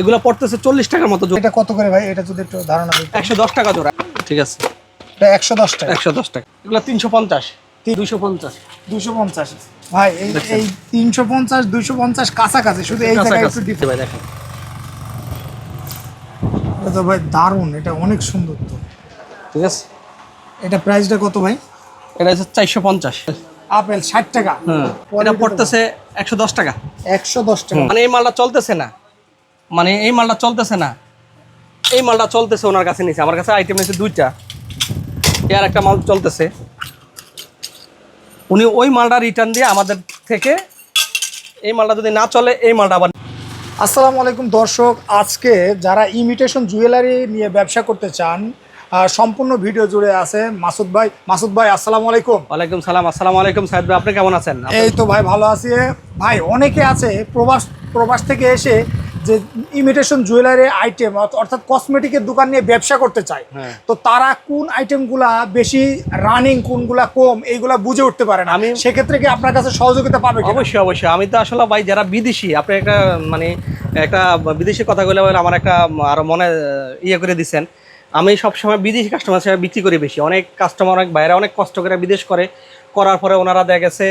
এগুলো পড়তেছে চল্লিশ টাকার মতো এটা কত করে ভাই? এটা যদি একটু ধারণা দিই একশো দশ টাকা জোড়া। ঠিক আছে। এটা একশো দশ টাকা। একশো দশ টাকা। এগুলো তিনশো পঞ্চাশ। দুইশো পঞ্চাশ। দুশো পঞ্চাশ। ভাই এই এই তিনশো পঞ্চাশ দুশো পঞ্চাশ কাছাকাছি শুধু এই জায়গায় একটু difference। ভাই দেখেন। এটা তো ভাই দারুণ এটা অনেক সুন্দর তো। ঠিক আছে। এটা প্রাইসটা কত ভাই? এটা হচ্ছে চারশো পঞ্চাশ। আপেল ষাট টাকা। হ্যাঁ। এটা পড়তেছে একশো দশ টাকা। একশো দশ টাকা। মানে এই মালটা চলতেছে না। মানে এই মালটা চলতেছে না। এই মালটা চলতেছে ওনার কাছে নিচে আমার কাছে আইটেম নিয়েছে দুইটা। এর একটা মাল চলতেছে। উনি ওই মালটা রিটার্ন দিয়ে আমাদের থেকে এই মালটা যদি না চলে এই মালটা আবার আসসালামু আলাইকুম দর্শক আজকে যারা ইমিটেশন জুয়েলারি নিয়ে ব্যবসা করতে চান সম্পূর্ণ ভিডিও জুড়ে আছে মাসুদ ভাই। মাসুদ ভাই আসসালামু আলাইকুম। ওয়ালাইকুম সালাম আসসালামু আলাইকুম সাহেদ ভাই আপনি কেমন আছেন? এই তো ভাই ভালো আছি। ভাই অনেকে আছে প্রবাস প্রবাস থেকে এসে যে ইমিটেশন জুয়েলারি আইটেম অর্থাৎ কসমেটিকের দোকান নিয়ে ব্যবসা করতে চায় হ্যাঁ। তো তারা কোন আইটেমগুলা বেশি রানিং কোনগুলা কম এইগুলা বুঝে উঠতে পারে না আমি- সেক্ষেত্রে কি আপনার কাছে সহযোগিতা পাবে? অবশ্যই অবশ্যই আমি তো আসলে ভাই যারা বিদেশি আপনি একটা মানে একটা বিদেশি কথাগুলো বলে আমার একটা আরও মনে ইয়ে করে দিচ্ছেন আমি সবসময় বিদেশি কাস্টমার হিসেবে বিক্রি করি বেশি অনেক কাস্টমার অনেক বাইরে অনেক কষ্ট করে বিদেশ করে করার পরে ওনারা দেখা গেছে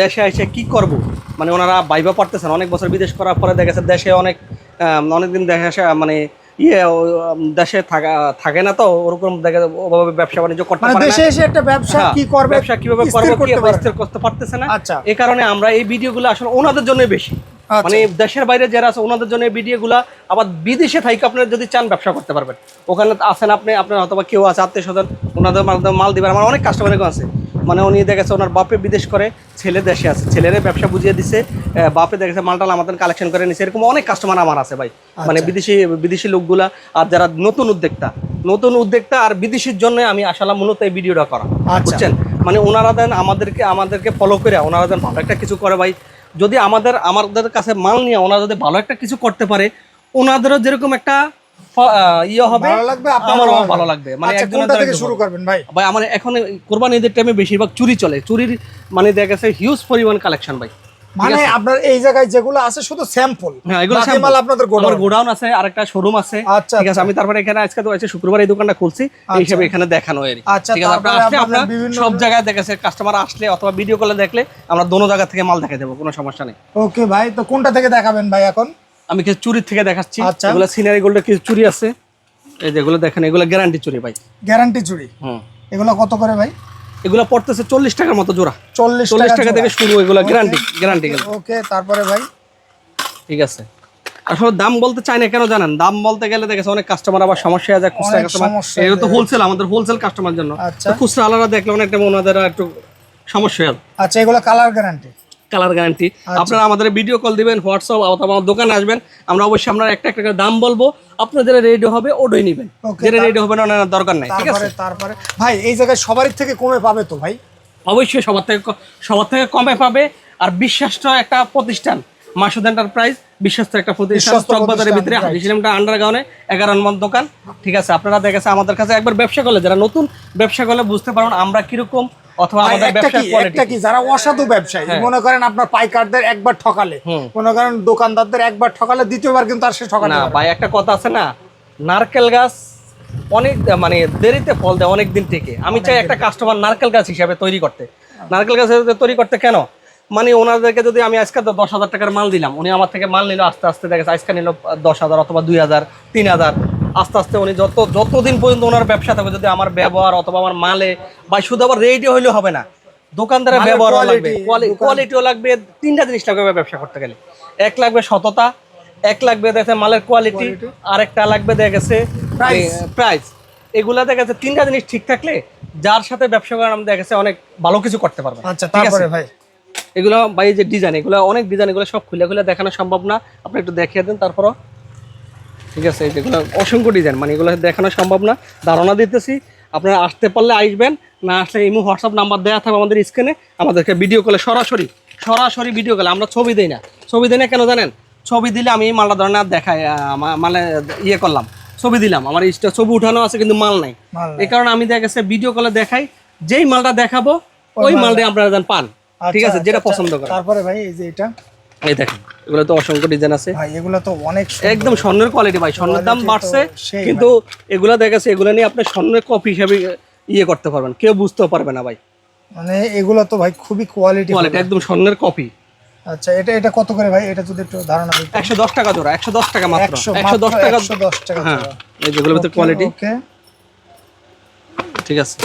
দেশে এসে কি করব? মানে ওনারা বাইবা পারতেছেন অনেক বছর বিদেশ করার পরে দেখা গেছে দেশে অনেক অনেকদিন দেখা আসে মানে ইয়ে দেশে থাকা থাকে না তো ওরকম দেখা ওভাবে ব্যবসা বাণিজ্য করতে মানে পারে দেশে এসে একটা ব্যবসা হ্যাঁ, কি করবে ব্যবসা কীভাবে করব কি স্থির করতে পারতেছে না। আচ্ছা। এই কারণে আমরা এই ভিডিওগুলো আসলে ওনাদের জন্য বেশি। আচ্ছা। মানে দেশের বাইরে যারা আছে ওনাদের জন্য ভিডিওগুলো আবার বিদেশে থাইকে আপনারা যদি চান ব্যবসা করতে পারবেন। ওখানে আছেন আপনি আপনার অথবা কেউ আছে আত্মীয় স্বজন ওনাদের মাধ্যমে মাল দিবেন। আমার অনেক কাস্টমার আছে। মানে উনি দেখেছে ওনার বাপে বিদেশ করে ছেলে দেশে আছে। ছেলেরে ব্যবসা বুঝিয়ে দিছে বাপে দেখেছে মালটাল আমাদের কালেকশন করে নিছে। এরকম অনেক কাস্টমার আমার আছে ভাই। মানে বিদেশি বিদেশি লোকগুলা আর যারা নতুন উদ্যোক্তা নতুন উদ্যোক্তা আর বিদেশির জন্য আমি আসলে মূলত এই ভিডিওটা করা। আচ্ছা। বুঝছেন? মানে ওনারা দেন আমাদেরকে আমাদেরকে ফলো করে ওনারা দেন ভালো একটা কিছু করে ভাই। যদি আমাদের আমাদের কাছে মাল নিয়ে ওনারা যদি ভালো একটা কিছু করতে পারে ওনাদেরও যেরকম একটা ইয়ে হবে আমারও ভালো লাগবে। মানে আচ্ছা, একজনের কোনটা দ্বারা থেকে শুরু করবেন ভাই? ভাই আমার এখন কোরবানি ঈদের টাইমে বেশিরভাগ চুরি চলে। চুরির মানে দেখা গেছে হিউজ পরিমাণ কালেকশন ভাই। মানে আপনার এই জায়গায় যেগুলো আছে শুধু স্যাম্পল হ্যাঁ এগুলো বাকি আপনাদের গোডাউন। গোডাউন আছে আরেকটা শোরুম আছে। আচ্ছা, ঠিক আছে আচ্ছা। আমি তারপরে এখানে আজকে তো আছে শুক্রবার এই দোকানটা খুলছি এই হিসেবে এখানে দেখানো এর ঠিক আছে আপনারা আসলে আপনারা সব জায়গায় দেখেছে কাস্টমার আসলে অথবা ভিডিও কলে দেখলে আমরা দোনো জায়গা থেকে মাল দেখাই দেবো কোনো সমস্যা নেই। ওকে ভাই তো কোনটা থেকে দেখাবেন ভাই এখন? আমি কিছু চুরির থেকে দেখাচ্ছি। আচ্ছা। এগুলো সিনারি গোল্ডের কিছু চুরি আছে। এই যেগুলো দেখেন এগুলো গ্যারান্টি চুরি ভাই। গ্যারান্টি চুরি? হুম। এগুলো কত করে ভাই? এগুলো পড়তেছে চল্লিশ টাকার মতো জোড়া। চল্লিশ চল্লিশ টাকা থেকে শুরু এগুলো গ্যারান্টি গ্যারান্টি ওকে তারপরে ভাই? ঠিক আছে। আসলে দাম বলতে চাই না কেন জানেন? দাম বলতে গেলে দেখেছে অনেক কাস্টমার আবার সমস্যা হয়ে যায় খুচরা কাস্টমার এগুলো তো হোলসেল আমাদের হোলসেল কাস্টমার জন্য। আচ্ছা। খুচরা আলাদা দেখলে অনেকটা ওনাদের একটু সমস্যা হয় আচ্ছা এগুলো কালার গ্যারান্টি কালার গ্যারান্টি আচ্ছা। আপনারা আমাদের ভিডিও কল দিবেন হোয়াটসঅ্যাপ অথবা আমার দোকানে আসবেন আমরা অবশ্যই আমরা একটা একটা দাম বলব। আপনারা যেটা রেডি হবে ওটাই নেবেন। যেটা রেডি হবে না দরকার নাই ঠিক আছে? তারপরে ভাই এই জায়গায় সবারই থেকে কমে পাবে তো ভাই? অবশ্যই সবার থেকে সবার থেকে কমে পাবে। আর বিশ্বাস্ত একটা প্রতিষ্ঠান মাসুদ এন্টারপ্রাইজ বিশ্বস্ত একটা প্রতিষ্ঠান চকবাজারের ভিতরে প্রতিষ্ঠান, হাজি সিনেমটা আন্ডারগ্রাউন্ডে এগারো নম্বর দোকান ঠিক আছে? আপনারা দেখেছে আমাদের কাছে একবার ব্যবসা করলে যারা নতুন ব্যবসা করলে বুঝতে পারুন আমরা কীরকম অথবা আমাদের ব্যবসার কোয়ালিটি একটা কি যারা অসাধু ব্যবসায়ী মনে করেন আপনার পাইকারদের একবার ঠকালে মনে করেন দোকানদারদের একবার ঠকালে দ্বিতীয়বার কিন্তু আর সে ঠকাতে না ভাই একটা কথা আছে না নারকেল গাছ অনেক মানে দেরিতে ফল দেয় অনেক দিন থেকে। আমি চাই একটা কাস্টমার নারকেল গাছ হিসাবে তৈরি করতে। নারকেল গাছ তৈরি করতে কেন? মানে ওনাদেরকে যদি আমি আজকে দশ হাজার টাকার মাল দিলাম উনি আমার থেকে মাল নিল আস্তে আস্তে দেখেছে আজকে নিল দশ হাজার অথবা দুই হাজার তিন হাজার। আস্তে আস্তে উনি যত যতদিন পর্যন্ত ওনার ব্যবসা থাকবে যদি আমার ব্যবহার অথবা আমার মালে বা শুধু আবার রেডি হইলে হবে না দোকানদারের ব্যবহার লাগবে। কোয়ালিটিও লাগবে তিনটা জিনিস লাগবে ব্যবসা করতে গেলে। এক লাগবে সততা এক লাগবে দেখে মালের কোয়ালিটি আরেকটা লাগবে দেখা গেছে প্রাইস এগুলা দেখা গেছে তিনটা জিনিস ঠিক থাকলে যার সাথে ব্যবসা করেন আমরা দেখা গেছে অনেক ভালো কিছু করতে পারবে। আচ্ছা তারপরে ভাই। এগুলো ভাই যে ডিজাইন এগুলো অনেক ডিজাইন এগুলো সব খুলে খুলে দেখানো সম্ভব না। আপনি একটু দেখিয়ে দেন তারপরও ঠিক আছে যেগুলো অসংখ্য ডিজাইন মানে এগুলো দেখানো সম্ভব না। ধারণা দিতেছি আপনারা আসতে পারলে আসবেন না আসলে ইমো হোয়াটসঅ্যাপ নাম্বার দেওয়া থাকবে আমাদের স্ক্রিনে আমাদেরকে ভিডিও কলে সরাসরি সরাসরি ভিডিও কলে আমরা ছবি দিই না। ছবি দিই না কেন জানেন? ছবি দিলে আমি মালটা ধরেন আর দেখাই মানে ইয়ে করলাম ছবি দিলাম। আমার ইস্টা ছবি উঠানো আছে কিন্তু মাল নাই। এই কারণে আমি দেখা গেছে ভিডিও কলে দেখাই যেই মালটা দেখাবো ওই মালটাই আপনারা যেন পান। ঠিক আছে আচ্ছা, যেটা আচ্ছা, পছন্দ করেন। তারপরে ভাই এই যে এটা। এই দেখেন। এগুলো তো অসংখ্য ডিজাইন আছে। ভাই এগুলো তো অনেক একদম স্বর্ণের কোয়ালিটি ভাই স্বর্ণের দাম বাড়ছে কিন্তু এগুলা দেখা এগুলো নিয়ে আপনি স্বর্ণের কপি হিসাবে ইয়ে করতে পারবেন কেউ বুঝতেও পারবে না ভাই। মানে এগুলো তো ভাই খুবই কোয়ালিটি কোয়ালিটি একদম স্বর্ণের কপি আচ্ছা এটা এটা কত করে ভাই? এটা যদি একটু ধারণা একশো দশ টাকা জোড়া একশো দশ টাকা মাত্র। একশো একশো দশ টাকা একশো দশ টাকা হ্যাঁ এই যেগুলোর ভিতরে কোয়ালিটি ওকে ঠিক আছে।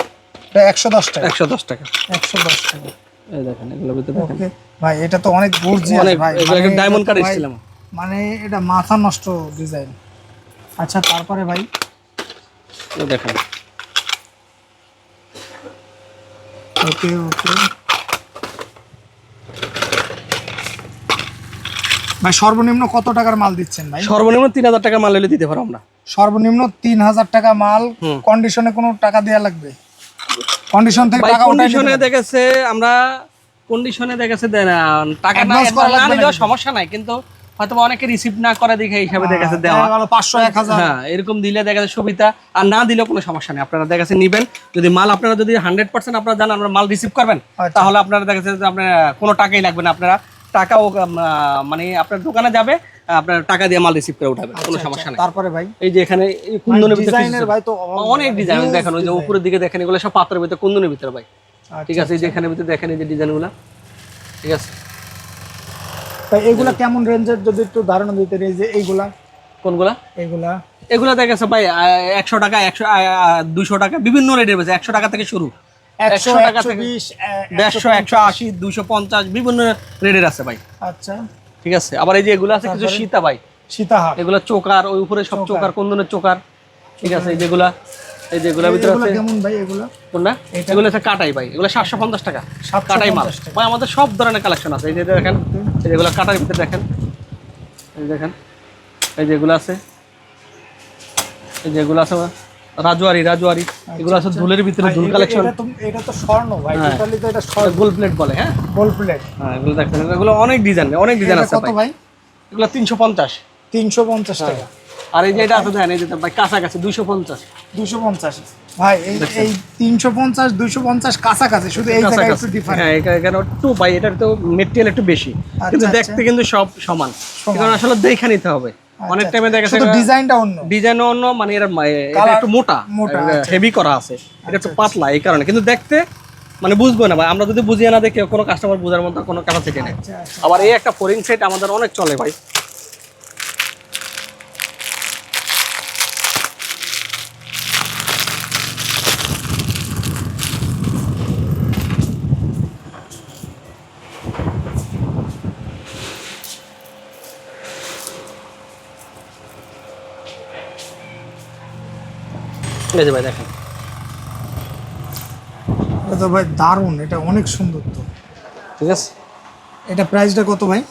একশো দশ টাকা। একশো দশ টাকা। একশো দশ টাকা। এই দেখেন এগুলোর ভিতরে দেখেন। ভাই এটা তো অনেক গর্জিয়াস ভাই। এগুলো মানে ডায়মন্ড কাট ভাই- এসেছিলাম। মানে এটা মাথা নষ্ট ডিজাইন আচ্ছা তারপরে ভাই? এই দেখেন। ওকে ওকে। ভাই সর্বনিম্ন কত টাকার মাল দিচ্ছেন ভাই? সর্বনিম্ন তিন হাজার টাকা মাল হলে দিতে পারো আমরা। সর্বনিম্ন তিন হাজার টাকা মাল কন্ডিশনে কোনো টাকা দেওয়া লাগবে? কন্ডিশন থেকে টাকা কন্ডিশনে দেখেছে আমরা কন্ডিশনে দেখেছে টাকা না? সমস্যা নাই কিন্তু হয়তো অনেকে রিসিভ না করে দেখে হিসাবে দেখেছে দেওয়া পাঁচশো এক হাজার হ্যাঁ এরকম দিলে দেখা যাচ্ছে সুবিধা আর না দিলেও কোনো সমস্যা নেই আপনারা দেখা যাচ্ছে নিবেন যদি মাল আপনারা যদি হান্ড্রেড পার্সেন্ট আপনারা জানেন আপনারা মাল রিসিভ করবেন আচ্ছা। তাহলে আপনারা দেখা যাচ্ছে আপনার কোনো টাকাই লাগবে না আপনারা টাকাও মানে আপনার দোকানে যাবে আপনার টাকা দিয়ে মাল রিসিভ করে উঠাবেন কোনো সমস্যা নেই। তারপরে ভাই? এই যে এখানে এই কুন্দনের ভিতরে ডিজাইনের ভাই তো অনেক ডিজাইন দেখেন ওই যে উপরের দিকে দেখেন এগুলো সব ভিতরে কুন্দনের ভিতরে ভাই। ঠিক আছে এই যে এখানে ভিতরে দেখেন এই যে ডিজাইনগুলো। ঠিক আছে। তাই এগুলা কেমন রেঞ্জের যদি একটু ধারণা দিতে এই যে এইগুলা? কোনগুলা? এগুলো দেখা যাচ্ছে ভাই একশো টাকা একশো দুশো টাকা বিভিন্ন রেটের বেছে একশো টাকা থেকে শুরু। একশো টাকা থেকে দেড়শো একশো আশি দুশো পঞ্চাশ বিভিন্ন রেটের আছে ভাই। আচ্ছা। ঠিক আছে? আবার এই যে এগুলো আছে কিছু সীতা ভাই সীতাহার। এগুলো চোকার ওই উপরে সব চোকার। কোন্দনের চোকার? ঠিক আছে এই যেগুলা এই যেগুলোর ভিতরে আছে। কেমন ভাই এগুলা? কোনটা? এগুলো আছে কাটাই ভাই। এগুলো সাতশো পঞ্চাশ টাকা। 750 কাটাই মাল। ভাই আমাদের সব ধরনের কালেকশন আছে। এই যে দেখেন এই যেগুলো কাটার ভিতরে দেখেন। এই দেখেন এই যেগুলো আছে। এই যেগুলো আছে রাজুয়ারি রাজুয়ারি এগুলো আছে দুলের ভিতরে দুল কালেকশন এটা তো স্বর্ণ ভাই হ্যাঁ। টোটালি তো এটা স্বর্ণ। গোল প্লেট বলে হ্যাঁ? গোল প্লেট হ্যাঁ এগুলো দেখেন এগুলো অনেক ডিজাইন অনেক ডিজাইন আছে কত ভাই। এগুলো তিনশো পঞ্চাশ। তিনশো পঞ্চাশ টাকা। আর এই যে এটা আছে দেখেন এই যে ভাই কাছাকাছি দুইশো পঞ্চাশ। দুশো পঞ্চাশ। ভাই এই এই তিনশো পঞ্চাশ দুশো পঞ্চাশ কাছাকাছি শুধু এই জায়গায় একটু ডিফারেন্ট হ্যাঁ এখানে একটু ভাই এটার তো মেটেরিয়াল একটু বেশি। কিন্তু আচ্ছা। দেখতে কিন্তু সব সমান। কারণ আসলে দেখে নিতে হবে। অনেক টাইমে দেখা যায় শুধু যাচ্ছে ডিজাইনটা অন্য। ডিজাইন অন্য মানে এর একটু মোটা। মোটা, আচ্ছা। হেভি করা আছে। এটা একটু পাতলা এই কারণে। কিন্তু দেখতে মানে বুঝব না ভাই আমরা যদি বুঝিয়ে না দেখি কোনো কাস্টমার বোঝার মতো কোনো ক্যাপাসিটি নেই। আচ্ছা, আচ্ছা। আবার এই একটা ফোরিং সেট আমাদের অনেক চলে ভাই। এই যে ভাই দেখেন। এটা তো ভাই দারুণ এটা অনেক সুন্দর তো। ঠিক আছে? এটা প্রাইসটা কত ভাই?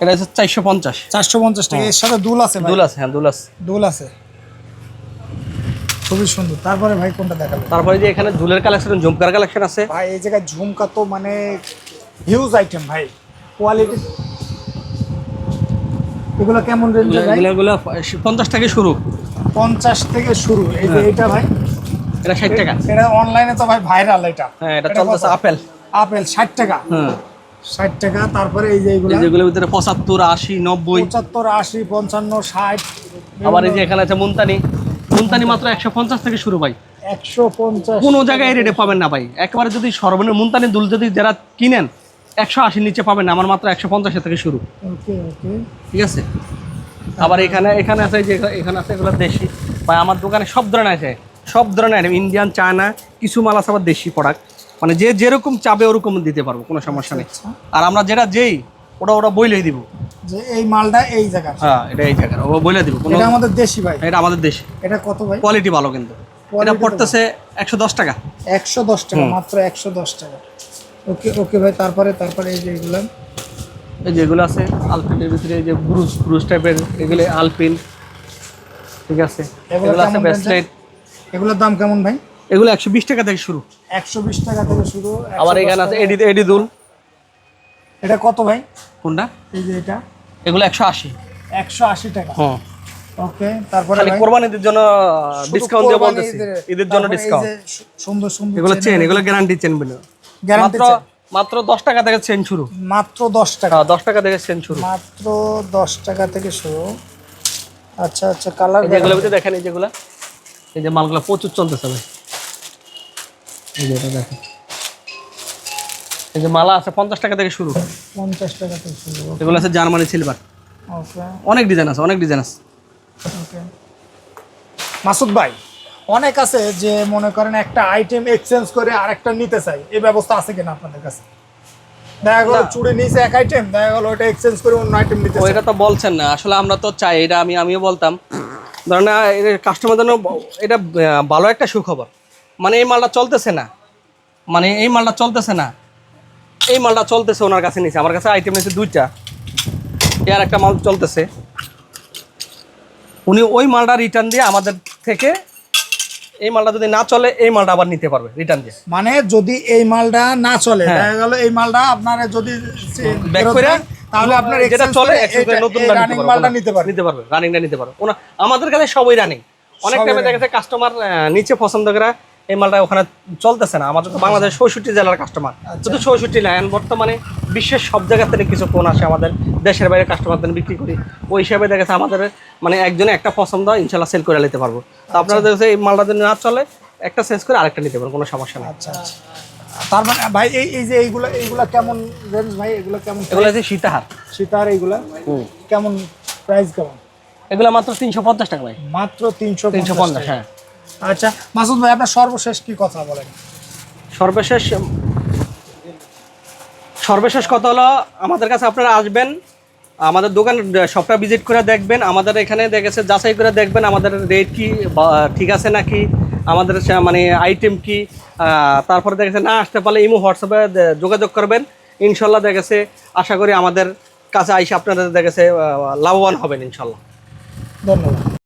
এটা হচ্ছে চারশো পঞ্চাশ। চারশো পঞ্চাশ টাকা এর সাথে দুল আছে দুল আছে হ্যাঁ দুল আছে। দুল আছে। খুবই সুন্দর। তারপরে ভাই কোনটা দেখাল তারপরে যে এখানে দুলের কালেকশন ঝুমকার কালেকশন আছে। ভাই এই জায়গায় ঝুমকা তো মানে হিউজ আইটেম ভাই। কোয়ালিটি এগুলো কেমন রেঞ্জে ভাই? এগুলো এগুলো পঞ্চাশ থেকে শুরু। পঞ্চাশ থেকে শুরু। এই যে এটা ভাই? এটা ষাট টাকা। এটা অনলাইনে তো ভাই ভাইরাল এটা। হ্যাঁ এটা চলতেছে আপেল আপেল ষাট টাকা। হ্যাঁ। ষাট টাকা তারপরে এই যে এগুলো? এই যেগুলোর ভিতরে পঁচাত্তর আশি নব্বই। পঁচাত্তর আশি পঞ্চান্ন ষাট আবার এই যে এখানে আছে মুনতানি। মুনতানি মাত্র একশো পঞ্চাশ থেকে শুরু ভাই। একশো পঞ্চাশ কোনো জায়গায় রেটে পাবেন না ভাই। একবারে যদি সর্বনিম্ন মুনতানি দুল যদি যারা কিনেন একশো আশির নিচে পাবেন না আমার মাত্র একশো পঞ্চাশের থেকে শুরু। ঠিক আছে? আবার এখানে এখানে আছে যে এখানে আছে এগুলো দেশি। ভাই আমার দোকানে সব ধরনের আছে। সব ধরনের আইটেম ইন্ডিয়ান চায়না কিছু মাল আছে আবার দেশি প্রোডাক্ট মানে যে যেরকম চাবে ওরকম দিতে পারব কোনো সমস্যা নেই। আচ্ছা। আর আমরা যেটা যেই ওটা ওটা বইলেই দিব। যে এই মালটা এই জায়গার হ্যাঁ এটা এই জায়গার ও বইলে দিব। কোনো এটা আমাদের দেশি ভাই। এটা আমাদের দেশে। এটা কত ভাই? কোয়ালিটি ভালো কিন্তু। এটা পড়তেছে একশো দশ টাকা। একশো দশ টাকা মাত্র একশো দশ টাকা। ওকে ওকে ভাই তারপরে তারপরে এই যে এগুলো। এই যে এগুলো আছে আলপিনের ভিতরে এই যে ব্রুজ ব্রুজ টাইপের এগুলো আলপিন ঠিক আছে? এগুলো আছে কেমন ব্রেসলেট এগুলোর দাম কেমন ভাই? এগুলো একশো বিশ টাকা থেকে শুরু। একশো বিশ টাকা থেকে শুরু আবার এখানে আছে। এডি এডি দুল। এটা কত ভাই? কোনটা? এই যে এটা। এগুলো একশো আশি। একশো আশি টাকা। হ্যাঁ ওকে তারপরে খালি কোরবানিদের জন্য ডিসকাউন্ট দিয়ে বলতেছি। ঈদের- জন্য ডিসকাউন্ট সুন্দর সুন্দর এগুলো চেন এগুলো গ্যারান্টি চেন বিল। মাত্র মাত্র দশ টাকা থেকে চেন শুরু। মাত্র দশ টাকা। হ্যাঁ দশ টাকা থেকে চেন শুরু। মাত্র দশ টাকা থেকে শুরু। আচ্ছা আচ্ছা কালার যেগুলো ভিতরে দেখেন এই যেগুলা। এই যে মালগুলো প্রচুর চলতেছে ভাই। এই যে এটা দেখেন। এই যে মালা আছে পঞ্চাশ টাকা থেকে শুরু। পঞ্চাশ টাকা থেকে শুরু। এগুলো আছে জার্মানি সিলভার ওকে অনেক ডিজাইন আছে অনেক ডিজাইন আছে। ওকে মাসুদ ভাই অনেক আছে যে মনে করেন একটা আইটেম এক্সচেঞ্জ করে আরেকটা নিতে চাই। এই ব্যবস্থা আছে কিনা আপনাদের কাছে? দেখা গেলো। চুড়ি নিয়েছে এক আইটেম দেখা গেলো ওটা এক্সচেঞ্জ করে অন্য আইটেম নিতে ওইটা তো বলছেন না। আসলে আমরা তো চাই এটা আমি আমিও বলতাম। ধরেন না কাস্টমার জন্য এটা ভালো একটা সুখবর। মানে এই মালটা চলতেছে না। মানে এই মালটা চলতেছে না। এই মালটা চলতেছে ওনার কাছে নিচে আমার কাছে আইটেম নিয়েছে দুইটা। এর একটা মাল চলতেছে। উনি ওই মালটা রিটার্ন দিয়ে আমাদের থেকে এই মালটা যদি না চলে এই মালটা আবার নিতে পারবে রিটার্ন দিয়ে। মানে যদি এই মালটা না চলে হ্যাঁ। দেখা গেল এই মালটা আপনার যদি ব্যাক করে তাহলে আপনার যেটা চলে নতুন মালটা পারবে নিতে পারবে। নিতে পারবে রানিংটা নিতে পারবে। আমাদের কাছে সবই রানিং অনেক টাইমে দেখা যায় কাস্টমার নিচে পছন্দ করে এই মালটা ওখানে চলতেছে না। আমাদের তো বাংলাদেশ চৌষট্টি জেলার কাস্টমার আচ্ছা। শুধু চৌষট্টি না এখন বর্তমানে বিশ্বের সব জায়গা থেকে কিছু ফোন আসে আমাদের দেশের বাইরে কাস্টমারদের বিক্রি করি। ওই হিসাবে দেখা যাচ্ছে আমাদের মানে একজনে একটা পছন্দ হয় ইনশাল্লাহ সেল করে নিতে পারব। তো আপনারা দেখছে এই মালটা যদি না চলে একটা চেঞ্জ করে আরেকটা নিতে পারবেন কোনো সমস্যা না আচ্ছা আচ্ছা। তার মানে ভাই এই এই যে এইগুলো এইগুলা কেমন রেঞ্জ ভাই? এগুলো কেমন এগুলো হচ্ছে সীতাহার। সীতার এইগুলা? কেমন প্রাইস কেমন? এগুলো মাত্র তিনশো পঞ্চাশ টাকা ভাই। মাত্র তিনশো তিনশো পঞ্চাশ হ্যাঁ। আচ্ছা মাসুদ ভাই আপনার সর্বশেষ কি কথা বলেন? সর্বশেষ সর্বশেষ কথা হলো আমাদের কাছে আপনারা আসবেন আমাদের দোকান সবটা ভিজিট করে দেখবেন আমাদের এখানে দেখেছে যাচাই করে দেখবেন আমাদের রেট কি ঠিক আছে নাকি আমাদের মানে আইটেম কি তারপরে দেখেছে না আসতে পারলে ইমো হোয়াটসঅ্যাপে যোগাযোগ করবেন ইনশাল্লাহ দেখেছে আশা করি আমাদের কাছে আইসে আপনাদের দেখেছে লাভবান হবেন ইনশাল্লাহ। ধন্যবাদ।